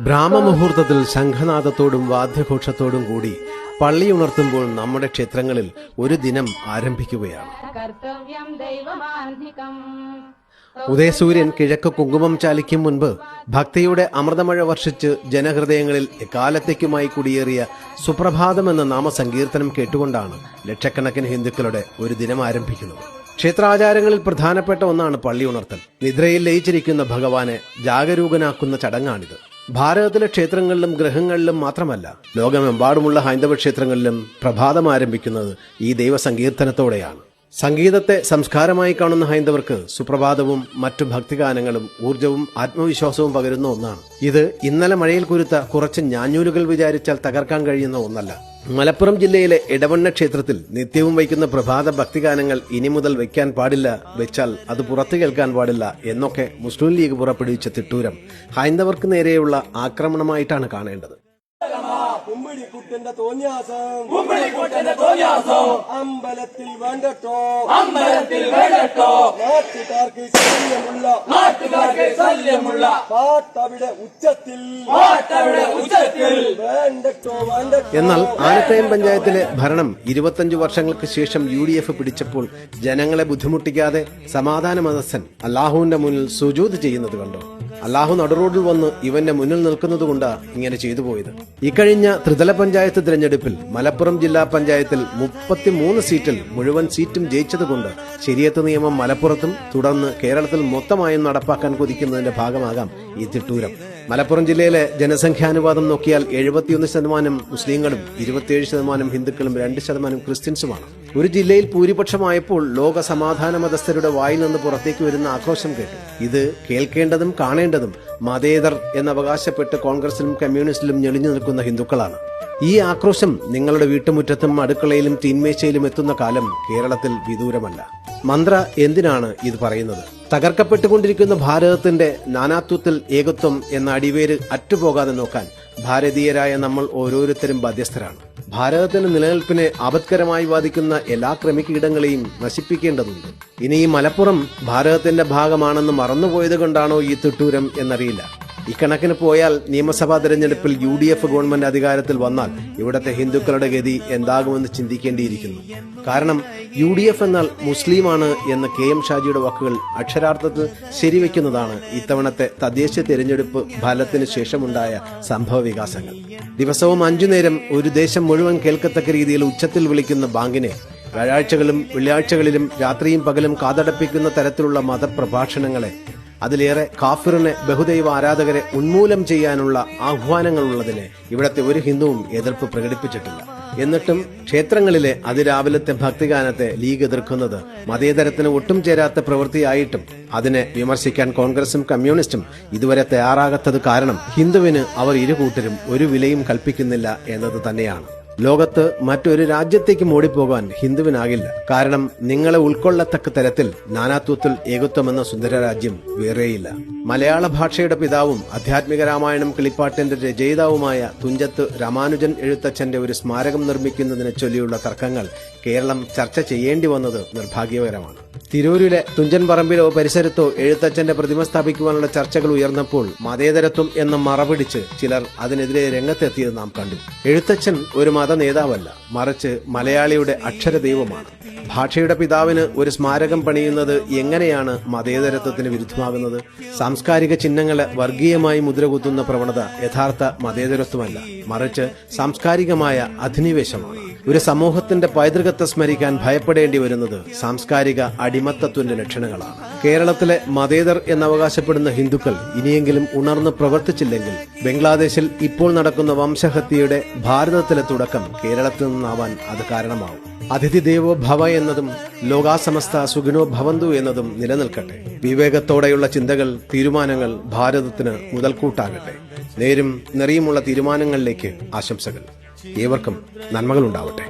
ബ്രാഹ്മമുഹൂർത്തത്തിൽ ശംഖനാഥത്തോടും വാദ്യഘോഷത്തോടും കൂടി പള്ളി ഉണർത്തുമ്പോൾ നമ്മുടെ ക്ഷേത്രങ്ങളിൽ ഒരു ദിനം ആരംഭിക്കുകയാണ്. ഉദയസൂര്യൻ കിഴക്ക് കുങ്കുമം ചാലിക്കും മുൻപ് ഭക്തിയുടെ അമൃതമഴ വർഷിച്ച് ജനഹൃദയങ്ങളിൽ എക്കാലത്തേക്കുമായി കുടിയേറിയ സുപ്രഭാതം എന്ന നാമസങ്കീർത്തനം കേട്ടുകൊണ്ടാണ് ലക്ഷക്കണക്കിന് ഹിന്ദുക്കളുടെ ഒരു ദിനം ആരംഭിക്കുന്നത്. ക്ഷേത്രാചാരങ്ങളിൽ പ്രധാനപ്പെട്ട ഒന്നാണ് പള്ളി ഉണർത്തൽ. നിദ്രയിൽ ലയിച്ചിരിക്കുന്ന ഭഗവാനെ ജാഗരൂകനാക്കുന്ന ചടങ്ങാണിത്. ഭാരതത്തിലെ ക്ഷേത്രങ്ങളിലും ഗ്രഹങ്ങളിലും മാത്രമല്ല ലോകമെമ്പാടുമുള്ള ഹൈന്ദവ ക്ഷേത്രങ്ങളിലും പ്രഭാതം ആരംഭിക്കുന്നത് ഈ ദൈവസങ്കീർത്തനത്തോടെയാണ്. സംഗീതത്തെ സംസ്കാരമായി കാണുന്ന ഹൈന്ദവർക്ക് സുപ്രഭാതവും മറ്റു ഭക്തിഗാനങ്ങളും ഊർജവും ആത്മവിശ്വാസവും പകരുന്ന ഒന്നാണ്. ഇത് ഇന്നലെ മഴയിൽ കുരുത്ത കുറച്ച് ഞാഞ്ഞൂലുകൾ വിചാരിച്ചാൽ തകർക്കാൻ കഴിയുന്ന ഒന്നല്ല. മലപ്പുറം ജില്ലയിലെ ഇടവണ്ണ ക്ഷേത്രത്തിൽ നിത്യവും വയ്ക്കുന്ന പ്രഭാത ഭക്തിഗാനങ്ങൾ ഇനി മുതൽ വയ്ക്കാൻ പാടില്ല വെച്ചാൽ അത് പുറത്തു കേൾക്കാൻ പാടില്ല എന്നൊക്കെ മുസ്ലിം ലീഗ് പുറപ്പെടുവിച്ച തിട്ടൂരം ഹൈന്ദവർക്ക് നേരെയുള്ള ആക്രമണമായിട്ടാണ് കാണേണ്ടത്. കുമ്പിടിക്കുട്ടന്റെ തോന്നിയാസം. കുമ്പിടിക്കുട്ടന്റെ തോന്നിയാസം. അമ്പലത്തിൽ വേണ്ടട്ടോ. അമ്പലത്തിൽ വേണ്ടട്ടോ. നാട്ടുകാർക്ക് ശല്യമുള്ള. നാട്ടുകാർക്ക് ശല്യമുള്ള. പാട്ടവിടെ ഉച്ചത്തിൽ. പാട്ടവിടെ ഉച്ചത്തിൽ. വേണ്ടട്ടോ വേണ്ടട്ടോ. എന്നാൽ ആനക്കയം പഞ്ചായത്തിലെ ഭരണം ഇരുപത്തഞ്ചു വർഷങ്ങൾക്ക് ശേഷം യു ഡി എഫ് പിടിച്ചപ്പോൾ ജനങ്ങളെ ബുദ്ധിമുട്ടിക്കാതെ സമാധാന മനസ്സൻ അള്ളാഹുവിന്റെ മുന്നിൽ സുജൂത് ചെയ്യുന്നത് കണ്ടോ. അള്ളാഹു നടുറോഡിൽ വന്ന് ഇവന്റെ മുന്നിൽ നിൽക്കുന്നത് കൊണ്ടാ ഇങ്ങനെ ചെയ്തു പോയത്. ഇക്കഴിഞ്ഞ ത്രിതല പഞ്ചായത്ത് തിരഞ്ഞെടുപ്പിൽ മലപ്പുറം ജില്ലാ പഞ്ചായത്തിൽ മുപ്പത്തിമൂന്ന് സീറ്റിൽ മുഴുവൻ സീറ്റും ജയിച്ചതുകൊണ്ട് ശരിയത്ത് നിയമം മലപ്പുറത്തും തുടർന്ന് കേരളത്തിൽ മൊത്തമായും നടപ്പാക്കാൻ കൊതിക്കുന്നതിന്റെ ഭാഗമാകാം ഈ തിട്ടൂരം. മലപ്പുറം ജില്ലയിലെ ജനസംഖ്യാനുപാതം നോക്കിയാൽ എഴുപത്തിയൊന്ന് ശതമാനം മുസ്ലിങ്ങളും ഇരുപത്തിയേഴ് ശതമാനം ഹിന്ദുക്കളും രണ്ട് ശതമാനം ക്രിസ്ത്യൻസുമാണ്. ഒരു ജില്ലയിൽ ഭൂരിപക്ഷമായപ്പോൾ ലോക സമാധാന മതസ്ഥരുടെ വായിൽ നിന്ന് പുറത്തേക്ക് വരുന്ന ആഘോഷം കേട്ടു. ഇത് കേൾക്കേണ്ടതും കാണേണ്ടതും മതേതർ എന്നവകാശപ്പെട്ട് കോൺഗ്രസിലും കമ്മ്യൂണിസ്റ്റിലും ഞെളിഞ്ഞു നിൽക്കുന്ന ഹിന്ദുക്കളാണ്. ഈ ആക്രോശം നിങ്ങളുടെ വീട്ടുമുറ്റത്തും അടുക്കളയിലും തീന്മേശയിലും എത്തുന്ന കാലം കേരളത്തിൽ വിദൂരമല്ല. മന്ത്ര എന്തിനാണ് ഇത് പറയുന്നത്? തകർക്കപ്പെട്ടുകൊണ്ടിരിക്കുന്ന ഭാരതത്തിന്റെ നാനാത്വത്തിൽ ഏകത്വം എന്ന അടിവേര് അറ്റുപോകാതെ നോക്കാൻ ഭാരതീയരായ നമ്മൾ ഓരോരുത്തരും ബാധ്യസ്ഥരാണ്. ഭാരതത്തിന്റെ നിലനിൽപ്പിനെ ആപത്കരമായി ബാധിക്കുന്ന എല്ലാ ക്രമികീടങ്ങളെയും നശിപ്പിക്കേണ്ടതുണ്ട്. ഇനി ഈ മലപ്പുറം ഭാരതത്തിന്റെ ഭാഗമാണെന്ന് മറന്നുപോയത് കൊണ്ടാണോ ഈ തിട്ടൂരം എന്നറിയില്ല. ഇക്കണക്കിന് പോയാൽ നിയമസഭാ തെരഞ്ഞെടുപ്പിൽ യു ഡി എഫ് ഗവൺമെന്റ് അധികാരത്തിൽ വന്നാൽ ഇവിടത്തെ ഹിന്ദുക്കളുടെ ഗതി എന്താകുമെന്ന് ചിന്തിക്കേണ്ടിയിരിക്കുന്നു. കാരണം യു ഡി എഫ് എന്നാൽ മുസ്ലിമാണ് എന്ന കെ എം ഷാജിയുടെ വാക്കുകൾ അക്ഷരാർത്ഥത്തിൽ ശരിവെക്കുന്നതാണ് ഇത്തവണത്തെ തദ്ദേശ തെരഞ്ഞെടുപ്പ് ഫലത്തിന് ശേഷമുണ്ടായ സംഭവ വികാസങ്ങൾ. ദിവസവും അഞ്ചു നേരം ഒരു ദേശം മുഴുവൻ കേൾക്കത്തക്ക രീതിയിൽ ഉച്ചത്തിൽ വിളിക്കുന്ന ബാങ്കിനെ വ്യാഴാഴ്ചകളും വെള്ളിയാഴ്ചകളിലും രാത്രിയും പകലും കാതടപ്പിക്കുന്ന തരത്തിലുള്ള മതപ്രഭാഷണങ്ങളെ അതിലേറെ കാഫിറിനെ ബഹുദൈവ ആരാധകരെ ഉന്മൂലം ചെയ്യാനുള്ള ആഹ്വാനങ്ങൾ ആഹ്വാനങ്ങളുള്ളതിന് ഇവിടത്തെ ഒരു ഹിന്ദുവും എതിർപ്പ് പ്രകടിപ്പിച്ചിട്ടില്ല. എന്നിട്ടും ക്ഷേത്രങ്ങളിലെ അതിരാവിലത്തെ ഭക്തിഗാനത്തെ ലീഗ് എതിർക്കുന്നത് മതേതരത്തിന് ഒട്ടും ചേരാത്ത പ്രവൃത്തിയായിട്ടും അതിനെ വിമർശിക്കാൻ കോൺഗ്രസും കമ്മ്യൂണിസ്റ്റും ഇതുവരെ തയ്യാറാകാത്തത് കാരണം ഹിന്ദുവിന് അവർ ഇരുകൂട്ടരും ഒരു വിലയും കൽപ്പിക്കുന്നില്ല എന്നത് തന്നെയാണ്. ലോകത്ത് മറ്റൊരു രാജ്യത്തേക്ക് ഓടിപ്പോകാൻ ഹിന്ദുവിനാകില്ല. കാരണം നിങ്ങളെ ഉൾക്കൊള്ളത്തക്ക തരത്തിൽ നാനാത്വത്തിൽ ഏകത്വമെന്ന സുന്ദര രാജ്യം വേറെയില്ല. മലയാള ഭാഷയുടെ പിതാവും ആധ്യാത്മിക രാമായണം കിളിപ്പാട്ടിന്റെ രചയിതാവുമായ തുഞ്ചത്ത് രാമാനുജൻ എഴുത്തച്ഛന്റെ ഒരു സ്മാരകം നിർമ്മിക്കുന്നതിനെ ചൊല്ലിയുള്ള തർക്കങ്ങൾ കേരളം ചർച്ച ചെയ്യേണ്ടി വന്നത് നിർഭാഗ്യകരമാണ്. തിരൂരിലെ തുഞ്ചൻ പറമ്പിലോ പരിസരത്തോ എഴുത്തച്ഛന്റെ പ്രതിമ സ്ഥാപിക്കുവാനുള്ള ചർച്ചകൾ ഉയർന്നപ്പോൾ മതേതരത്വം എന്ന മറപിടിച്ച് ചിലർ അതിനെതിരെ രംഗത്തെത്തിയത് നാം കണ്ടു. എഴുത്തച്ഛൻ ഒരു മത നേതാവല്ല മറിച്ച് മലയാളിയുടെ അക്ഷര ദൈവമാണ് ഭാഷയുടെ പിതാവിന് ഒരു സ്മാരകം പണിയുന്നത് എങ്ങനെയാണ് മതേതരത്വത്തിന് വിരുദ്ധമാകുന്നത്? സാംസ്കാരിക ചിഹ്നങ്ങളെ വർഗീയമായി മുദ്രകുത്തുന്ന പ്രവണത യഥാർത്ഥ മതേതരത്വമല്ല. മറിച്ച് സാംസ്കാരികമായ അധിനിവേശമാണ്. ഒരു സമൂഹത്തിന്റെ പൈതൃകത്തെ സ്മരിക്കാൻ ഭയപ്പെടേണ്ടി വരുന്നത് സാംസ്കാരിക അടിമത്തത്വന്റെ ലക്ഷണങ്ങളാണ്. കേരളത്തിലെ മതേതർ എന്നവകാശപ്പെടുന്ന ഹിന്ദുക്കൾ ഇനിയെങ്കിലും ഉണർന്ന് പ്രവർത്തിച്ചില്ലെങ്കിൽ ബംഗ്ലാദേശിൽ ഇപ്പോൾ നടക്കുന്ന വംശഹത്യയുടെ ഭാരതത്തിലെ തുടക്കം കേരളത്തിൽ നിന്നാവാൻ അത് കാരണമാവും. അതിഥി ദേവോ ഭവ എന്നതും ലോകാസമസ്ത സുഖിനോ ഭവന്തു എന്നതും നിലനിൽക്കട്ടെ. വിവേകത്തോടെയുള്ള ചിന്തകൾ തീരുമാനങ്ങൾ ഭാരതത്തിന് മുതൽക്കൂട്ടാകട്ടെ. നേരും നിറയുമുള്ള തീരുമാനങ്ങളിലേക്ക് ആശംസകൾ. ഏവർക്കും നന്മകളുണ്ടാവട്ടെ.